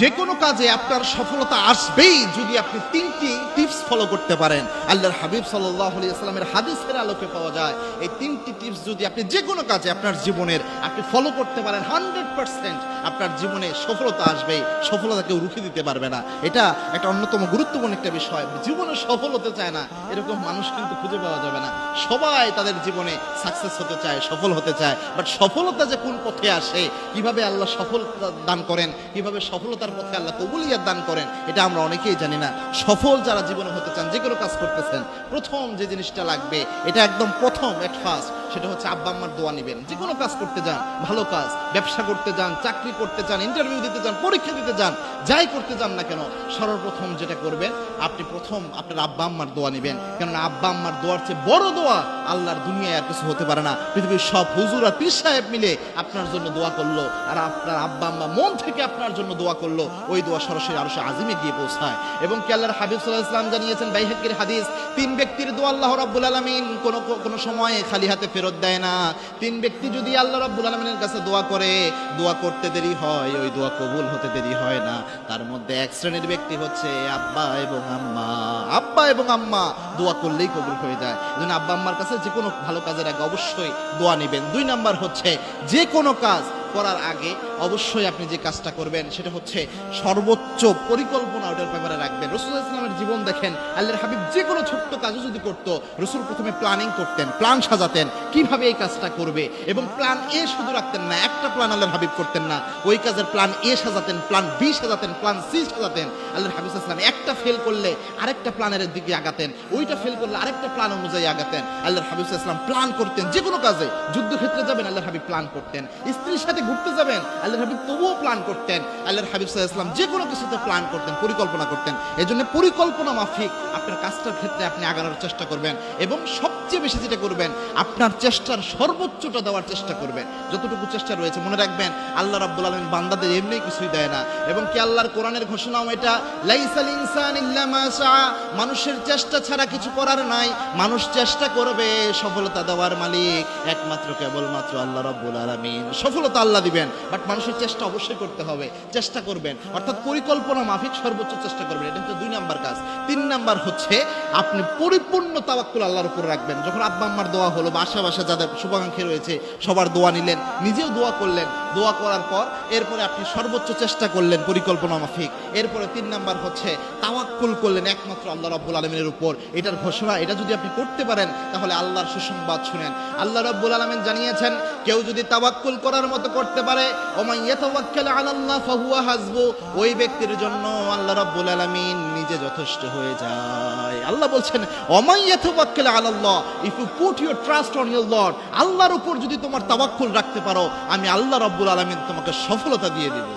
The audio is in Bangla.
যে কোনো কাজে আপনার সফলতা আসবেই যদি আপনি তিনটি টিপস ফলো করতে পারেন। আল্লাহর হাবিব সাল্লামের হাদিসের আলোকে পাওয়া যায়, এই তিনটি টিপস যদি আপনি যে কোনো কাজে আপনার জীবনের আপনি ফলো করতে পারেন হান্ড্রেড পার্সেন্ট আপনার জীবনে সফলতা আসবে সফলতা কেউ রুখে দিতে পারবে না। এটা একটা অন্যতম গুরুত্বপূর্ণ একটা বিষয়। জীবনে সফল হতে চায় না, এরকম মানুষ কিন্তু খুঁজে পাওয়া যাবে না। সবাই তাদের জীবনে সাকসেস হতে চায়, সফল হতে চায় বাট সফলতা যে কোন পথে আসে, কীভাবে আল্লাহ সফলতা দান করেন, কীভাবে সফলতার পথে আল্লাহ কবুলিয়াত দান করেন, এটা আমরা অনেকেই জানি না। সফল যারা জীবনে হতে চান, যে কোনো কাজ করতেছেন, প্রথম যে জিনিসটা লাগবে, এটা একদম প্রথম এট ফার্স্ট সেটা হচ্ছে আব্বা আম্মার দোয়া নেবেন। যে কোনো কাজ করতে যান, ভালো কাজ, ব্যবসা করতে যান, চাকরি করতে যান ইন্টারভিউ দিতে যান, পরীক্ষা দিতে যান, যাই করতে যান না কেন, সর্বপ্রথম যেটা করবেন, আপনি প্রথম আপনার আব্বা আম্মার দোয়া নেবেন। কেননা আব্বা আম্মার দোয়ার চেয়ে বড় দোয়া আল্লাহর দুনিয়ায় আর কিছু হতে পারে না। পৃথিবীর সব হুজুর আর পীর সাহেব মিলে আপনার জন্য দোয়া করল আর আপনার আব্বা আম্মা মন থেকে আপনার জন্য দোয়া করল, ওই দোয়া সরাসরি আরও আজিমে গিয়ে পৌঁছায়। এবং কি আল্লাহর হাবিব সাল্লাহ ইসলাম জানিয়েছেন বাইহাকির হাদিস, তিন ব্যক্তির দোয়া আল্লাহ রাব্বুল আলামিন কোনো কোনো সময়ে খালি হাতে ফেরত দেয় না। তিন ব্যক্তি যদি আল্লাহ রাব্বুল আলামিনের কাছে দোয়া করে, দোয়া করতে দেরি হয়, ওই দোয়া কবুল হতে দেরি হয় না। তার মধ্যে এক শ্রেণির ব্যক্তি হচ্ছে আব্বা এবং আম্মা। আব্বা এবং আম্মা দোয়া করলেই কবুল হয়ে যায়। এজন্য আব্বা আম্মার কাছে যে কোনো ভালো কাজের আগে অবশ্যই দোয়া নেবেন। দুই নাম্বার হচ্ছে, যে কোনো কাজ করার আগে অবশ্যই আপনি যে কাজটা করবেন, সেটা হচ্ছে সর্বোচ্চ পরিকল্পনা ওটার ব্যাপারে রাখবেন। রসুল ইসলামের জীবন দেখেন, আল্লাহর হাবিব যে কোনো ছোট্ট কাজও যদি করতো, রসুল প্রথমে প্ল্যানিং করতেন প্ল্যান সাজাতেন কীভাবে এই কাজটা করবে? এবং প্ল্যান এ শুধু রাখতেন না, একটা প্ল্যান আল্লাহর হাবিব করতেন না। ওই কাজের প্ল্যান এ সাজাতেন প্ল্যান বি সাজাতেন প্ল্যান সি সাজাতেন। আল্লাহর হাবিব ইসলাম একটা ফেল করলে আরেকটা প্ল্যানের দিকে আগাতেন। ওইটা ফেল করলে আরেকটা প্ল্যান অনুযায়ী আগাতেন। আল্লাহর হাবিব ইসলাম প্ল্যান করতেন, যে কোনো কাজে। যুদ্ধক্ষেত্রে যাবেন, আল্লাহর হাবিব প্ল্যান করতেন। স্ত্রীর সাথে ঘুরতে যাবেন, আল্লাহর হাবিব তবুও প্ল্যান করতেন। আল্লাহর হাবিব ইসলাম যে কোনো কিছুতে প্ল্যান করতেন, পরিকল্পনা করতেন। এই জন্য পরিকল্পনা মাফিক আপনার কাজটার ক্ষেত্রে আপনি আগানোর চেষ্টা করবেন। এবং সবচেয়ে বেশি যেটা করবেন, আপনার চেষ্টার সর্বোচ্চটা দেওয়ার চেষ্টা করবেন যতটুকু চেষ্টা রয়েছে, মনে রাখবেন, আল্লাহ রাব্বুল আলামিন বান্দাদের এমনি কিছুই দেয় না। এবং কি আল্লাহর কোরআনের ঘোষণাও এটা, লাইসাল ইনসান মানুষের চেষ্টা ছাড়া কিছু করার নাই। মানুষ চেষ্টা করবে সফলতা দেওয়ার মালিক, একমাত্র কেবলমাত্র আল্লাহ রাব্বুল আলামিন। সফলতা আল্লাহ দিবেন বাট মানুষের চেষ্টা অবশ্যই করতে হবে, চেষ্টা করবেন। অর্থাৎ পরিকল্পনা মাফিক সর্বোচ্চ চেষ্টা করবেন, এটা হচ্ছে দুই নাম্বার কাজ। তিন নাম্বার হচ্ছে, আপনি পরিপূর্ণ তাওয়াক্কুল আল্লাহর উপর রাখবেন। যখন আব্বা আম্মার দোয়া হলো বা আশেপাশে যাদের শুভাকাঙ্ক্ষী রয়েছে সবার দোয়া নিলেন নিজেও দোয়া করলেন। দোয়া করার পর এরপরে আপনি সর্বোচ্চ চেষ্টা করলেন পরিকল্পনা মাফিক। এরপরে তিন নাম্বার হচ্ছে তাওয়াক্কুল করলেন একমাত্র আল্লাহ রাব্বুল আলমিনের উপর। এটার ঘোষণা, এটা যদি আপনি করতে পারেন, তাহলে আল্লাহর সুসংবাদ শুনেন। আল্লাহ রাব্বুল আলমিন জানিয়েছেন, কেউ যদি তাওয়াক্কুল করার মতো করতে পারে আলাল্লাহ ফাহুয়া হাসবু, ওই ব্যক্তির জন্য আল্লাহ রাব্বুল আলামিন নিজে যথেষ্ট হয়ে যায়। আল্লাহ বলছেন ওমাই ইয়াতাওয়াক্কাল আলাল্লাহ if you put your trust on your lord আল্লাহর উপর যদি তোমার তাওয়াক্কুল রাখতে পারো, আমি আল্লাহ রাব্বুল আলামিন তোমাকে সফলতা দিয়ে দিব